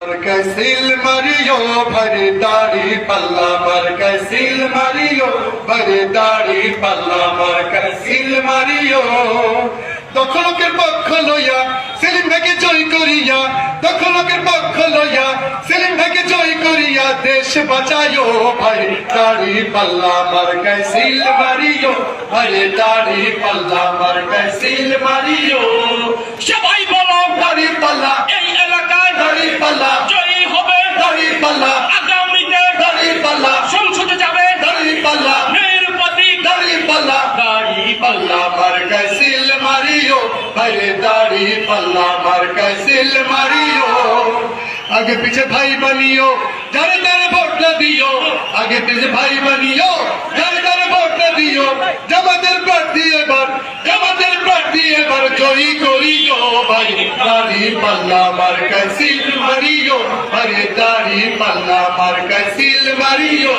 कैसिल मरियो भरे दाढ़ी पल्ला मर कैसिल मरियो भरे दाढ़ी पल्ला मर कैसिल মারিও দখলকের পক্ষ লইয়া সেলিম ভাইকে জয় করিয়া দখলকের পক্ষ লইয়া সেলিম ভাইকে জয় করিয়া দেশ বাঁচাইও ভাই দাড়ি পাল্লা মার कैसिल মারিও ভরে দাড়ি পাল্লা মার कैसिल মারিও পাল্লা মার্কায় সিল মারিও, বাইরে দাড়ি পাল্লা মার্কায় সিল মারিও। আগে পিছে ভাই বানিও, যারে তারে ভোটটা দিও। আগে পিছে ভাই বানিও, যারে তারে ভোটটা দিও। জামাতের প্রার্থী এবার, জামাতের প্রার্থী এবার জয়ী করিও। ভাই দাড়ি পাল্লা মার্কায় সিল মারিও, বাইরে দাড়ি পাল্লা মার্কায় সিল মারিও।